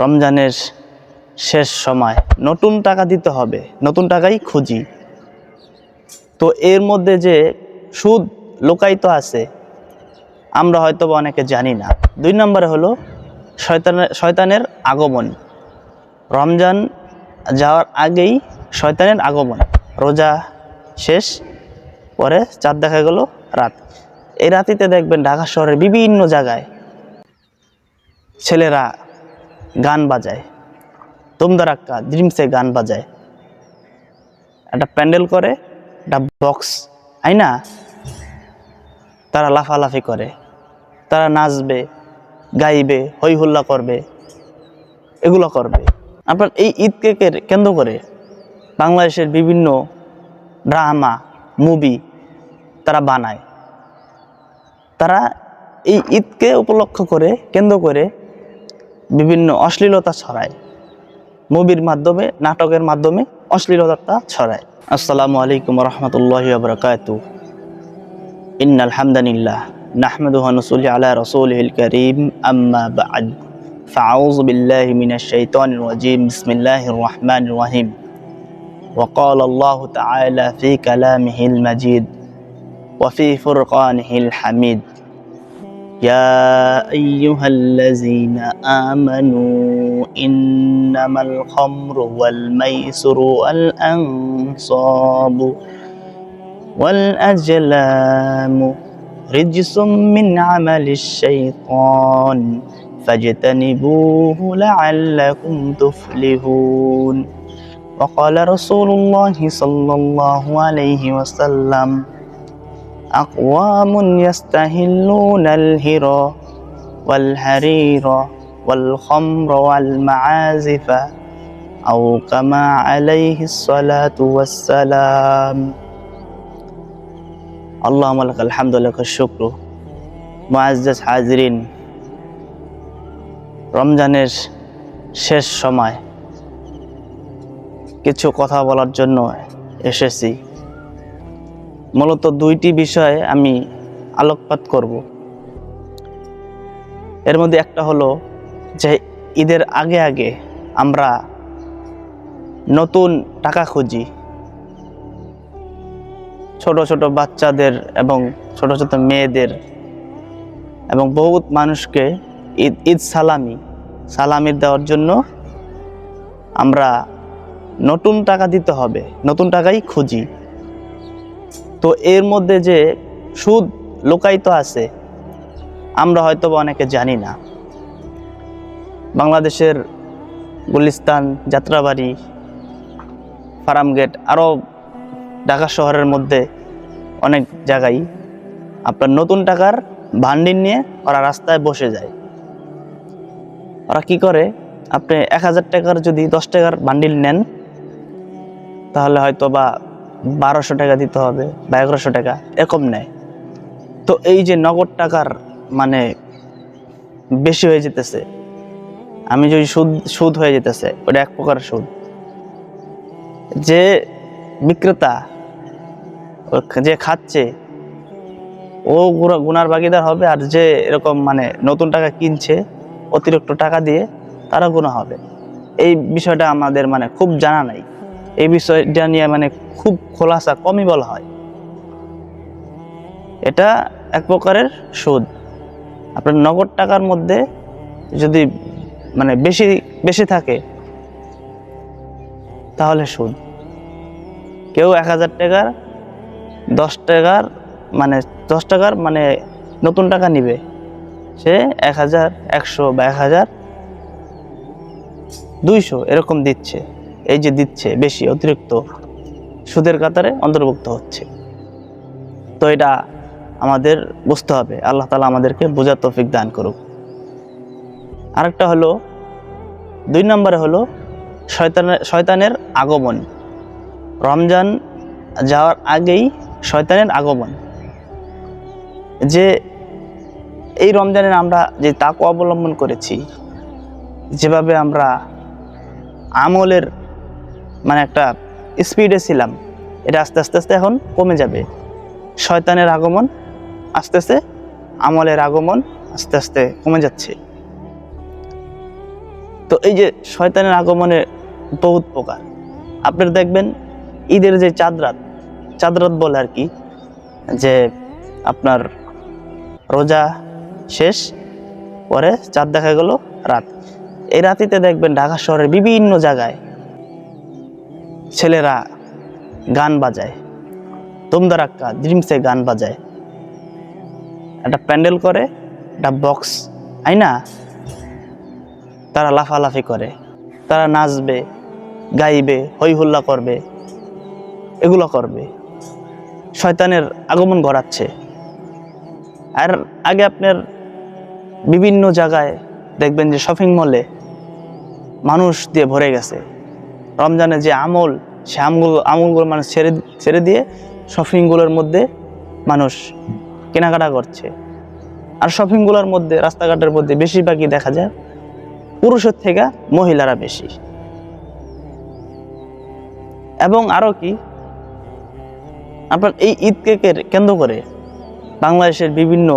রমজানের শেষ সময় নতুন টাকা দিতে হবে, নতুন টাকাই খুঁজি। তো এর মধ্যে যে সুদ লোকায়িত আছে, আমরা হয়তো বা অনেকে জানি না। দুই নম্বরে হলো শয়তানের শয়তানের আগমন। রমজান যাওয়ার আগেই শয়তানের আগমন। রোজা শেষ, পরে চাঁদ দেখা গেল রাত। এই রাতিতে দেখবেন ঢাকা শহরের বিভিন্ন জায়গায় ছেলেরা গান বাজায়। তুমদারাক্কা ড্রিমসে গান বাজায়। একটা প্যান্ডেল করে, একটা বক্স আই না? তারা লাফালাফি করে। তারা নাচবে, গাইবে হই হুল্লা করবে, এগুলো করবে। আপনার এই ঈদকে কেন্দ্র করে বাংলাদেশের বিভিন্ন ড্রামা মুভি তারা বানায়। তারা এই ঈদকে উপলক্ষ করে, কেন্দ্র করে বিভিন্ন অশ্লীলতা ছড়ায় মুভির মাধ্যমে নাটকের মাধ্যমে অশ্লীলতা ছড়ায় আসসালামু আলাইকুম রহমতুল্লাহ বরকাত ইন আলহামদুলিল্লাহ নাহমেদুহ নসুল আলা রসুল করিম আম্মা বাদ فأعوذ بالله من الشيطان الرجيم بسم الله الرحمن الرحيم وقال الله تعالى في كلامه المجيد وفي فرقانه الحميد يا أيها الذين آمنوا إنما الخمر والميسر والأنصاب والأجلام رجس من عمل الشيطان فاجتنبوه لعلكم تفلحون. وقال رسول الله صلى الله عليه وسلم أقوام يستهلون الهرى والحرير والخمر والمعازف أو كما عليه الصلاة والسلام اللهم لك الحمد لك الشكر معزز حاضرين রমজানের শেষ সময় কিছু কথা বলার জন্য এসেছি মূলত দুইটি বিষয়ে আমি আলোকপাত করব। এর মধ্যে একটা হলো যে ঈদের আগে আগে আমরা নতুন টাকা খুঁজি। ছোট ছোট বাচ্চাদের এবং ছোট ছোট মেয়েদের এবং বহুত মানুষকে ঈদ ঈদ সালামি সালামি দেওয়ার জন্য আমরা নতুন টাকা দিতে হবে, নতুন টাকাই খুঁজি। তো এর মধ্যে যে সুদ লোকায়িত আছে, আমরা হয়তো অনেকে জানি না। বাংলাদেশের গুলিস্তান, যাত্রাবাড়ি, ফার্মগেট, আরও ঢাকা শহরের মধ্যে অনেক জায়গায় আপনার নতুন টাকার ভান্ডিল নিয়ে ওরা রাস্তায় বসে যায়। ওরা কি করে? আপনি এক হাজার টাকার যদি দশ টাকার বান্ডিল নেন, তাহলে হয়তো বা বারোশো টাকা দিতে হবে বা এগারোশো টাকা, এরকম নেয়। তো এই যে নগদ টাকার মানে বেশি হয়ে যেতেছে, আমি যদি সুদ সুদ হয়ে যেতেছে, ওটা এক প্রকার সুদ। যে বিক্রেতা যে খাচ্ছে, ও গুনা- গুনার ভাগিদার হবে আর যে এরকম মানে নতুন টাকা কিনছে, অতিরিক্ত টাকা দিয়ে তারা গুণা হবে। এই বিষয়টা আমাদের মানে খুব জানা নাই। এই বিষয়টা নিয়ে মানে খুব খোলাসা, কমই বলা হয়। এটা এক প্রকারের সুদ। আপনার নগদ টাকার মধ্যে যদি মানে বেশি বেশি থাকে, তাহলে সুদ। কেউ এক হাজার টাকার, দশ টাকার মানে দশ টাকার মানে নতুন টাকা নিবে। সে এক হাজার, একশো বা এক হাজার দুইশো এরকম দিচ্ছে। এই যে দিচ্ছে বেশি, অতিরিক্ত সুদের কাতারে অন্তর্ভুক্ত হচ্ছে। তো এটা আমাদের বুঝতে হবে। আল্লাহ তালা আমাদেরকে বোঝার তৌফিক দান করুক। আরেকটা হলো, দুই নম্বরে হলো শয়তানের শয়তানের আগমন। রমজান যাওয়ার আগেই শয়তানের আগমন। যে এই রমজানের আমরা যে তাকু অবলম্বন করেছি, যেভাবে আমরা আমলের মানে একটা স্পিডে ছিলাম। এটা আস্তে আস্তে আস্তে এখন কমে যাবে। শয়তানের আগমন, আস্তে আস্তে আমলের আগমন আস্তে আস্তে কমে যাচ্ছে। তো এই যে শয়তানের আগমনে বহুত প্রকার আপনারা দেখবেন, ঈদের যে চাঁদরাত চাঁদরাত বলে আর কি, যে আপনার রোজা শেষ, পরে চাঁদ দেখা গেল রাত। এই রাতিতে দেখবেন ঢাকা শহরের বিভিন্ন জায়গায় ছেলেরা গান বাজায়। তোমদারাক্কা ড্রিমসে গান বাজায়। একটা প্যান্ডেল করে, একটা বক্স আই না? তারা লাফালাফি করে। তারা নাচবে, গাইবে হই হুল্লা করবে, এগুলো করবে। শয়তানের আগমন ঘটাচ্ছে। আর আগে আপনার বিভিন্ন জায়গায় দেখবেন যে শপিং মলে মানুষ দিয়ে ভরে গেছে। রমজানে যে আমল, সে আমগুলো, আমলগুলো মানুষ ছেড়ে ছেড়ে দিয়ে শপিংগুলোর মধ্যে মানুষ কেনাকাটা করছে। আর শপিংগুলোর মধ্যে, রাস্তাঘাটের মধ্যে বেশিরভাগই দেখা যায় পুরুষের থেকে মহিলারা বেশি। এবং আরও কি, আপনার এই ঈদকে কেন্দ্র করে বাংলাদেশের বিভিন্ন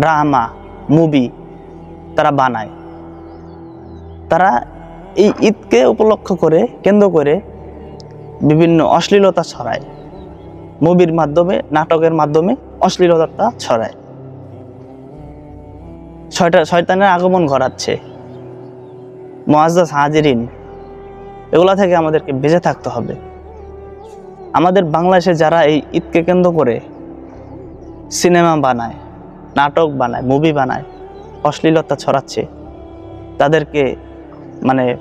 ড্রামা, মুভি তারা বানায়। তারা এই ঈদকে উপলক্ষ করে, কেন্দ্র করে বিভিন্ন অশ্লীলতা ছড়ায়। মুভির মাধ্যমে, নাটকের মাধ্যমে অশ্লীলতা ছড়ায়। ছয়টা শয়তানের আগমন ঘটাচ্ছে। মোয়াজ্জাজ হাজিরিন, এগুলা থেকে আমাদেরকে বেঁচে থাকতে হবে। আমাদের বাংলাদেশে যারা এই ঈদকে কেন্দ্র করে সিনেমা বানায়, নাটক বানায়, মুভি বানায়, অশ্লীলতা ছড়াচ্ছে, তাদেরকে মানে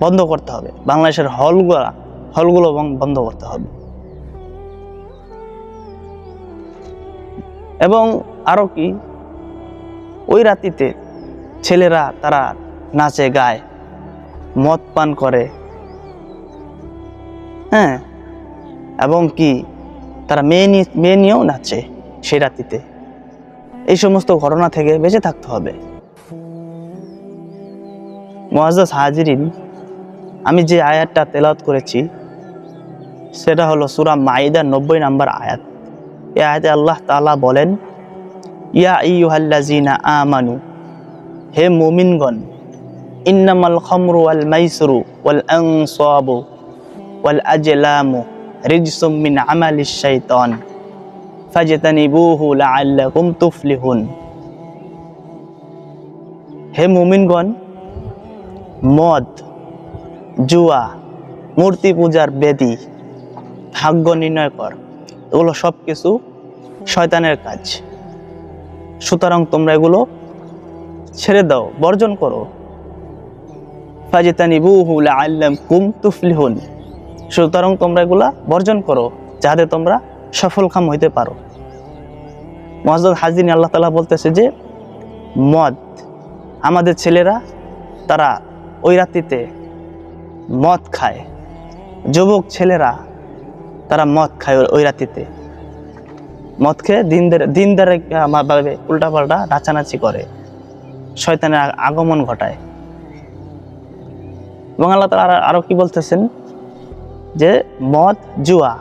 বন্ধ করতে হবে। বাংলাদেশের হলগুলো হলগুলো বন্ধ করতে হবে। এবং আরও কি, ওই রাতিতে ছেলেরা তারা নাচে, গায়, মদ পান করে। হ্যাঁ এবং কি, তারা মেয়ে নিয়ে মেয়ে নিয়েও নাচে সেই রাতিতে এই সমস্ত ঘটনা থেকে বেঁচে থাকতে হবে। মোয়াজ্জাজ হাজিরিন আমি যে আয়াতটা তেলাওয়াত করেছি, সেটা হলো সুরা মাইদার নব্বই নাম্বার আয়াত। এ আয়াতে আল্লাহ তালা বলেন, ইয়া ইয়ুহাল্লাজিনা আমানু, হে মুমিনগণ, ইন্নামাল খামরু ওয়াল মাইসরু ওয়াল আনসাবু ওয়াল আজলামু রিজসুম মিন আমালিশ শাইতান, ফাজতানিবুহু লাআল্লাকুম তুফলিহুন। হে মুমিনগণ মদ, জুয়া, মূর্তি পূজার বেদি, ভাগ্য নির্ণয় কর। এগুলো সব কিছু শয়তানের কাজ। সুতরাং তোমরা এগুলো ছেড়ে দাও, বর্জন করো। ফাজিতানিবুহু লাআল্লাকুম তুফলিহুন। সুতরাং তোমরা এগুলা বর্জন করো যাতে তোমরা সফলকাম হইতে পারো। মহাজদ হাজিন আল্লাহ তালা বলতেছে যে, মদ, আমাদের ছেলেরা, তারা ওই রাত্রিতে মদ খায়। যুবক ছেলেরা, তারা মদ খায় ওই রাত্রিতে। মদ খেয়ে দিন ধরে দিন ধরে আমার ভাবে উল্টাপাল্টা নাচানাচি করে। শয়তানের আগমন ঘটায়। এবং আল্লাহ তালা আরো- আরও কি বলতেছেন? যে মদ, জুয়া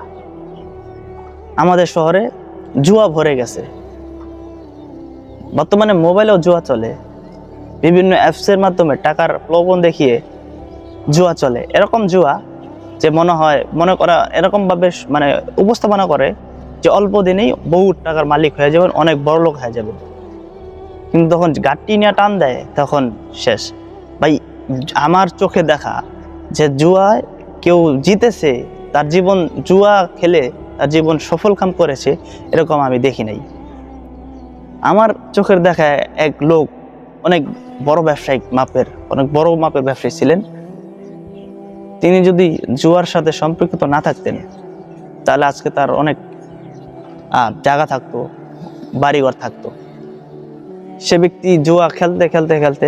আমাদের শহরে জুয়া ভরে গেছে। বর্তমানে মোবাইলেও জুয়া চলে। বিভিন্ন অ্যাপসের মাধ্যমে টাকার প্রলোভন দেখিয়ে জুয়া চলে। এরকম জুয়া যে মনে হয়, মনে করা, এরকমভাবে মানে উপস্থাপনা করে যে অল্প দিনেই বহু টাকার মালিক হয়ে যাবেন, অনেক বড় লোক হয়ে যাবেন। কিন্তু তখন গাড়ি নিয়ে টান দেয়, তখন শেষ। ভাই, আমার চোখে দেখা যে জুয়ায় কেউ জিতেছে, তার জীবন জুয়া খেলে তার জীবন সফল কাম করেছে, এরকম আমি দেখি নাই। আমার চোখের দেখায় এক লোক অনেক বড় ব্যবসায়িক মাপের, অনেক বড় মাপের ব্যবসায়ী ছিলেন। তিনি যদি জুয়ার সাথে সম্পর্কিত না থাকতেন, তাহলে আজকে তার অনেক জায়গা থাকতো, বাড়িঘর থাকতো। সে ব্যক্তি জুয়া খেলতে খেলতে খেলতে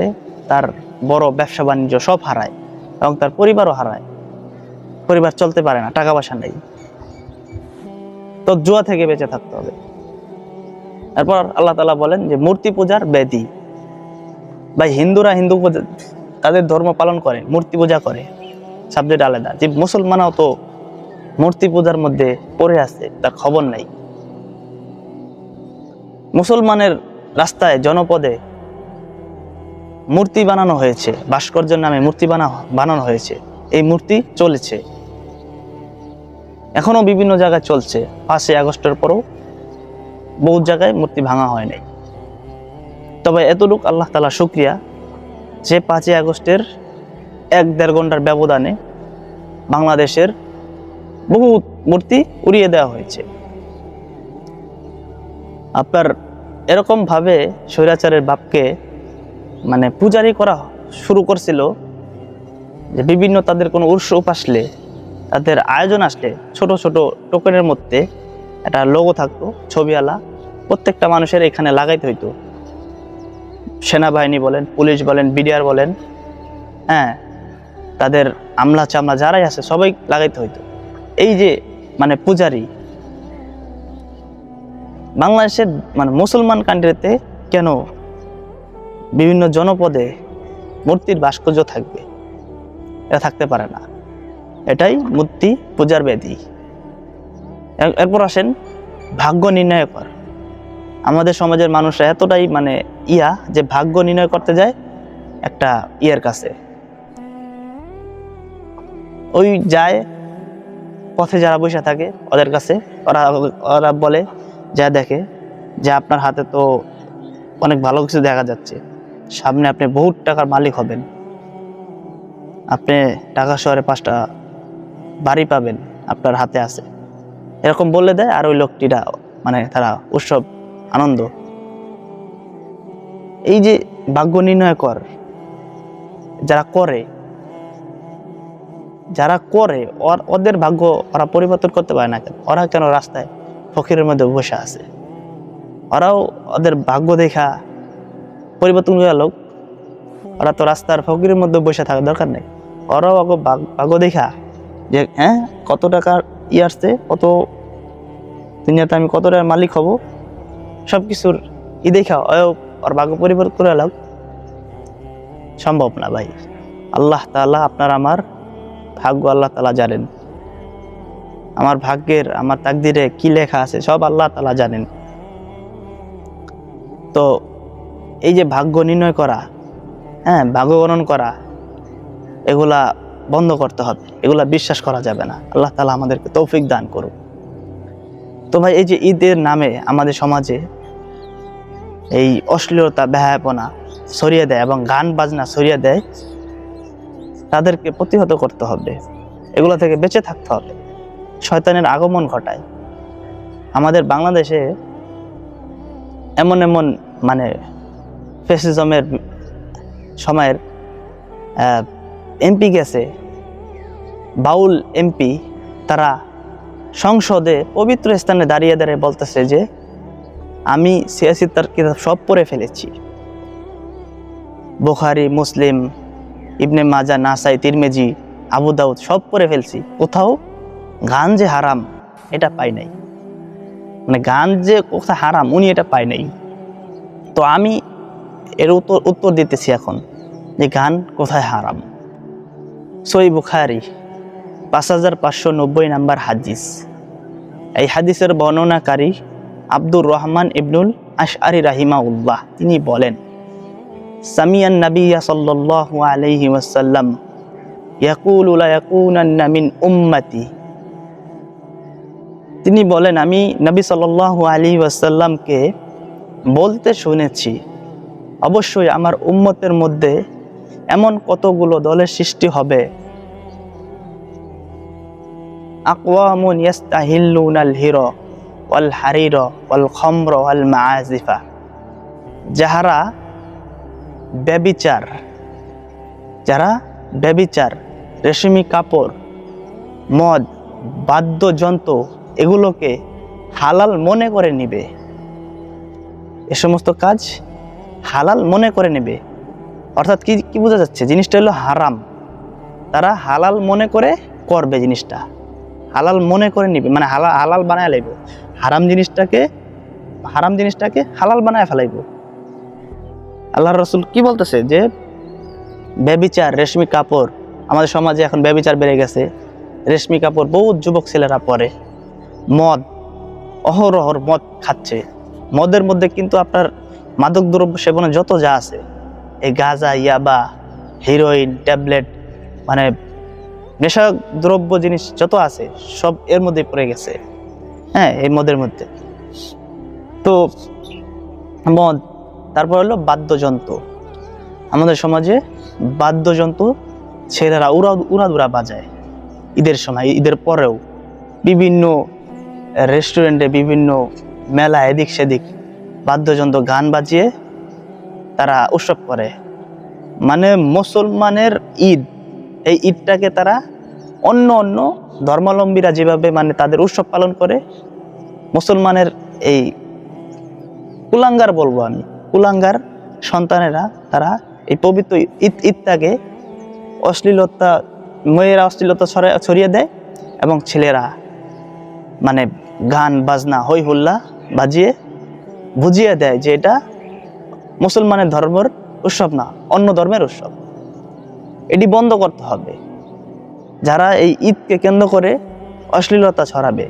তার বড় ব্যবসা বাণিজ্য সব হারায় এবং তার পরিবারও হারায়। পরিবার চলতে পারে না, টাকা পয়সা নেই। তো জুয়া থেকে বেঁচে থাকতে হবে। তারপর আল্লাহ তালা বলেন যে, মূর্তি পূজার ব্যাধি। ভাই হিন্দুরা হিন্দু তাদের ধর্ম পালন করে, মূর্তি পূজা করে সাবজেক্ট আলাদা। যে মুসলমানও তো মূর্তি পূজার মধ্যে পড়ে আছে, তার খবর নাই। মুসলমানের রাস্তায়, জনপদে মূর্তি বানানো হয়েছে, ভাস্কর্যের নামে মূর্তি বানা, বানানো হয়েছে। এই মূর্তি চলেছে। এখনও বিভিন্ন জায়গায় চলছে। পাঁচই আগস্টের পরও বহু জায়গায় মূর্তি ভাঙা হয় নাই। তবে এতটুক আল্লাহ তালা শুক্রিয়া যে পাঁচই আগস্টের এক দেড় ঘণ্টার ব্যবধানে বাংলাদেশের বহু মূর্তি উড়িয়ে দেওয়া হয়েছে। আপনার এরকমভাবে স্বৈরাচারের বাপকে মানে পূজারি করা শুরু করছিল যে বিভিন্ন তাদের কোনো উৎসব আসলে তাদের আয়োজন আসলে ছোট ছোট টোকেনের মধ্যে একটা লোগো থাকতো ছবিওয়ালা প্রত্যেকটা মানুষের এখানে লাগাইতে হইতো। সেনাবাহিনী বলেন, পুলিশ বলেন, বিডিআর বলেন হ্যাঁ তাদের আমলা চামলা যারাই আছে, সবাই লাগাইতে হইতো। এই যে মানে পূজারি, বাংলাদেশের মানে মুসলমান কান্ট্রিতে কেন বিভিন্ন জনপদে মূর্তির ভাস্কর্য থাকবে? এটা থাকতে পারে না। এটাই মূর্তি পূজার ব্যাধি। এরপর আসেন ভাগ্য নির্ণয়কর। আমাদের সমাজের মানুষরা এতটাই মানে ইয়া যে ভাগ্য নির্ণয় করতে যায় একটা ইয়ের কাছে। ওই যায়, পথে যারা বসে থাকে ওদের কাছে, ওরা ওরা বলে, যা দেখে, যে আপনার হাতে তো অনেক ভালো কিছু দেখা যাচ্ছে। সামনে আপনি বহুত টাকার মালিক হবেন। আপনি ঢাকা শহরে পাঁচটা বাড়ি পাবেন, আপনার হাতে আছে। এরকম বলে দেয় আর ওই লোকটিরা মানে তারা উৎসব আনন্দ। এই যে ভাগ্য নির্ণয় কর, যারা করে যারা করে ওদের ভাগ্য ওরা পরিবর্তন করতে পারে না কেন? ওরা কেন রাস্তায় ফকিরের মধ্যে বসে আছে? ওরাও ওদের ভাগ্য দেখা পরিবর্তন করা লোক। ওরা তো রাস্তার ফকিরের মধ্যে বসে থাকার দরকার নেই। ওরাও আগে ভাগ্য দেখা যে হ্যাঁ কত টাকার ই আসছে, কত দুনিয়াতে আমি কত টাকার মালিক হব? সব কিছুর ই দেখা ওর ভাগ্য পরিবর্তন করে লোক সম্ভব না ভাই। আল্লাহ তাআলা আপনার আমার ভাগ্য আল্লাহ তালা জানেন। আমার ভাগ্যের, আমার তাকদিরে কি লেখা আছে সব আল্লাহ তালা জানেন। তো এই যে ভাগ্য নির্ণয় করা হ্যাঁ ভাগ্য গণন করা, এগুলা বন্ধ করতে হবে। এগুলা বিশ্বাস করা যাবে না। আল্লাহ তালা আমাদেরকে তৌফিক দান করুক। তো ভাই, এই যে ঈদের নামে আমাদের সমাজে এই অশ্লীলতা ব্যাহাপনা সরিয়ে দেয় এবং গান, বাজনা সরিয়ে দেয়, তাদেরকে প্রতিহত করতে হবে। এগুলো থেকে বেঁচে থাকতে হবে। শয়তানের আগমন ঘটায়। আমাদের বাংলাদেশে এমন এমন মানে ফেসিজমের সময়ের এমপি গেছে, বাউল এমপি তারা সংসদে পবিত্র স্থানে দাঁড়িয়ে দাঁড়িয়ে বলতেছে যে আমি সিয়াসিতার কিতাব সব পড়ে ফেলেছি। বুখারি, মুসলিম, ইবনে মাজা নাসাই, তিরমেজি, আবু দাউদ সব পড়ে ফেলছি। কোথাও গান যে হারাম, এটা পাই নাই। মানে গান যে কোথায় হারাম, উনি এটা পাই নাই। তো আমি এর উত্তর উত্তর দিতেছি এখন যে গান কোথায় হারাম। সই বুখারি, পাঁচ হাজার পাঁচশো নব্বই নাম্বার হাদিস। এই হাদিসের বর্ণনাকারী আব্দুর রহমান ইবনুল আশআরি রাহিমা উল্লাহ তিনি বলেন, সামিয়ান নাবিয়া সাল্লাল্লাহু আলাইহি ওয়াসাল্লাম ইয়াকুলু লা ইয়াকুনান্না মিন উম্মতি। তিনি বলেন, আমি নবী সাল্লাল্লাহু আলাইহি ওয়াসাল্লামকে বলতে শুনেছি, অবশ্যই আমার উম্মতের মধ্যে এমন কতগুলো দলের সৃষ্টি হবে। আকওয়ামুন ইয়াস্তাহিল্লুনাল হিরো। ওয়াল হারির, ওয়াল খমর, ওয়াল মাআজিফা যাহারা ব্যবিচার, যারা ব্যবিচার, রেশমি কাপড়, মদ, বাদ্যযন্ত্র, এগুলোকে হালাল মনে করে নিবে। এ সমস্ত কাজ হালাল মনে করে নেবে। অর্থাৎ কি কি বোঝা যাচ্ছে? জিনিসটা হলো হারাম। তারা হালাল মনে করে করবে জিনিসটা। হালাল মনে করে নিবে মানে হালাল হালাল বানায় লাইব। হারাম জিনিসটাকে হারাম জিনিসটাকে হালাল বানায় ফেলাইব। আল্লাহ রসুল কি বলতেছে যে, ব্যবিচার, রেশমি কাপড়, আমাদের সমাজে এখন ব্যবিচার বেড়ে গেছে। রেশমি কাপড় বহু যুবক ছেলেরা পরে। মদ অহরহর মদ খাচ্ছে। মদের মধ্যে কিন্তু আপনার মাদক দ্রব্য সেবনে যত যা আছে, এই গাঁজা, ইয়াবা, হিরোইন, ট্যাবলেট মানে নেশা দ্রব্য জিনিস যত আছে, সব এর মধ্যে পড়ে গেছে। হ্যাঁ এই মদের মধ্যে। তো মদ, তারপর হলো বাদ্যযন্ত্র। আমাদের সমাজে বাদ্যযন্ত্র ছেলেরা উড়া, উড়াদুরা বাজায় ঈদের সময়, ঈদের পরেও। বিভিন্ন রেস্টুরেন্টে বিভিন্ন মেলা এদিক সেদিক বাদ্যযন্ত্র গান বাজিয়ে তারা উৎসব করে। মানে মুসলমানের ঈদ, এই ঈদটাকে তারা অন্য অন্য ধর্মাবলম্বীরা যেভাবে মানে তাদের উৎসব পালন করে, মুসলমানের এই কুলাঙ্গার বলব আমি, কুলাঙ্গার সন্তানেরা তারা এই পবিত্র ঈদ ঈদটাকে অশ্লীলতা, মেয়েরা অশ্লীলতা ছড়া- ছড়িয়ে দেয় এবং ছেলেরা মানে গান, বাজনা, হই হুল্লা বাজিয়ে বুঝিয়ে দেয় যে এটা মুসলমানের ধর্মের উৎসব না, অন্য ধর্মের উৎসব। এটি বন্ধ করতে হবে। যারা এই ঈদকে কেন্দ্র করে অশ্লীলতা ছড়াবে,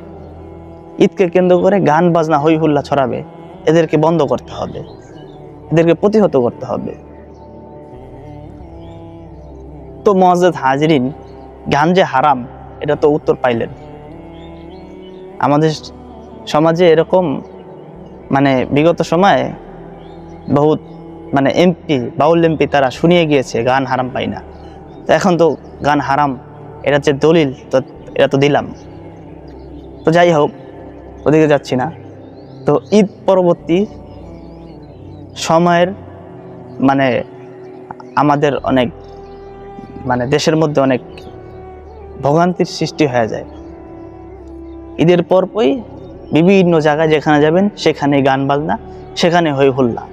ঈদকে কেন্দ্র করে গান বাজনা হই হুল্লা ছড়াবে, এদেরকে বন্ধ করতে হবে, এদেরকে প্রতিহত করতে হবে। তো মহাজেদ হাজরিন, গান যে হারাম, এটা তো উত্তর পাইলেন। আমাদের সমাজে এরকম মানে বিগত সময়ে বহুত মানে এমপি, বাউল এমপি তারা শুনিয়ে গিয়েছে, গান হারাম পাই না। এখন তো গান হারাম এটা যে দলিল, তো এটা তো দিলাম। তো যাই হোক, ওদিকে যাচ্ছি না। তো ঈদ পরবর্তী সময়ের মানে আমাদের অনেক মানে দেশের মধ্যে অনেক ভোগান্তির সৃষ্টি হয়ে যায়। ঈদের পরপরই বিভিন্ন জায়গায় যেখানে যাবেন সেখানে গান বাজনা, সেখানে হই হুল্লা।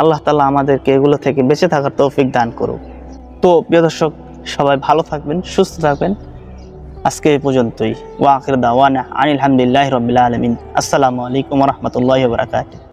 আল্লাহ তালা আমাদেরকে এগুলো থেকে বেঁচে থাকার তৌফিক দান করুক। তো প্রিয় দর্শক সবাই ভালো থাকবেন, সুস্থ থাকবেন। আজকে এই পর্যন্তই। ওয়াকির দাওয়ানা আনিল হামদুলিল্লাহ রবিল আলমিন। আসসালামু আলাইকুম রহমতুল্লাহ বারাকাতুহ।